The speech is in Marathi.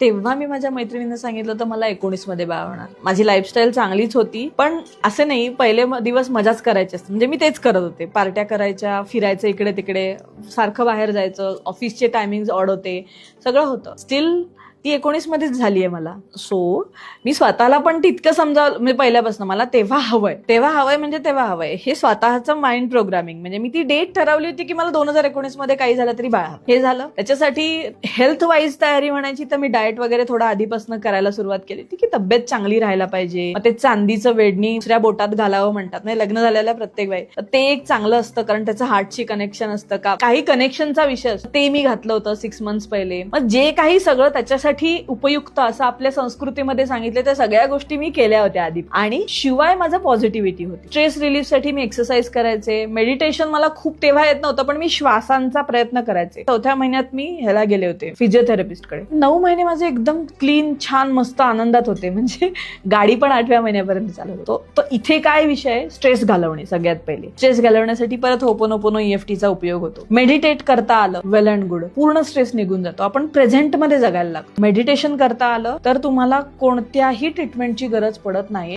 तेव्हा मी माझ्या मैत्रिणींना सांगितलं तर मला एकोणीसमध्ये बाळ होणार. माझी लाईफस्टाईल चांगलीच होती पण असे नाही पहिले दिवस मजाच करायचे असते म्हणजे मी तेच करत होते. पार्ट्या करायच्या फिरायचं इकडे तिकडे सारखं बाहेर जायचं ऑफिसचे टायमिंग ऑड होते सगळं होतं. स्टील ती एकोणीस मध्येच झाली आहे मला. सो मी स्वतःला पण तितकं समजा म्हणजे पहिल्यापासून मला तेव्हा हवंय. तेव्हा हवंय म्हणजे तेव्हा हवंय. हे स्वतःचं माइंड प्रोग्रामिंग म्हणजे मी ती डेट ठरवली होती की मला दोन हजार एकोणीसमध्ये काही झालं तरी बाळा. हे झालं. त्याच्यासाठी हेल्थ वाईज तयारी म्हणायची तर मी डाएट वगैरे थोडा आधीपासून करायला सुरुवात केली होती की तब्येत चांगली राहायला पाहिजे. मग ते चांदीचं वेडणी दुसऱ्या बोटात घालावं म्हणतात. नाही लग्न झालेल्या प्रत्येक वेळी. ते एक चांगलं असतं कारण त्याचं हार्टशी कनेक्शन असतं का? काही कनेक्शनचा विषय असतो. ते मी घातलं होतं सिक्स मंथ्स पहिले. मग जे काही सगळं त्याच्यासाठी उपयुक्त असं आपल्या संस्कृतीमध्ये सांगितलं त्या सगळ्या गोष्टी मी केल्या होत्या आधी. आणि शिवाय माझं पॉझिटिव्हिटी होती. स्ट्रेस रिलीफसाठी मी एक्सरसाइज करायचे. मेडिटेशन मला खूप तेव्हा येत नव्हतं पण मी श्वासांचा प्रयत्न करायचे. चौथ्या महिन्यात मी ह्याला गेले होते फिजिओथेरपिस्टकडे नऊ महिने माझे एकदम क्लीन छान मस्त आनंदात होते. म्हणजे गाडी पण आठव्या महिन्यापर्यंत चालत होतो. तर इथे काय विषय स्ट्रेस घालवणे सगळ्यात पहिले. स्ट्रेस घालवण्यासाठी परत होपोनोपोनो ईएफटीचा उपयोग होतो. मेडिटेट करता आलं वेल अँड गुड पूर्ण स्ट्रेस निघून जातो. आपण प्रेझेंटमध्ये जगायला लागतो. मेडिटेशन करता आलं तर तुम्हाला कोणत्याही ट्रीटमेंटची गरज पडत नाही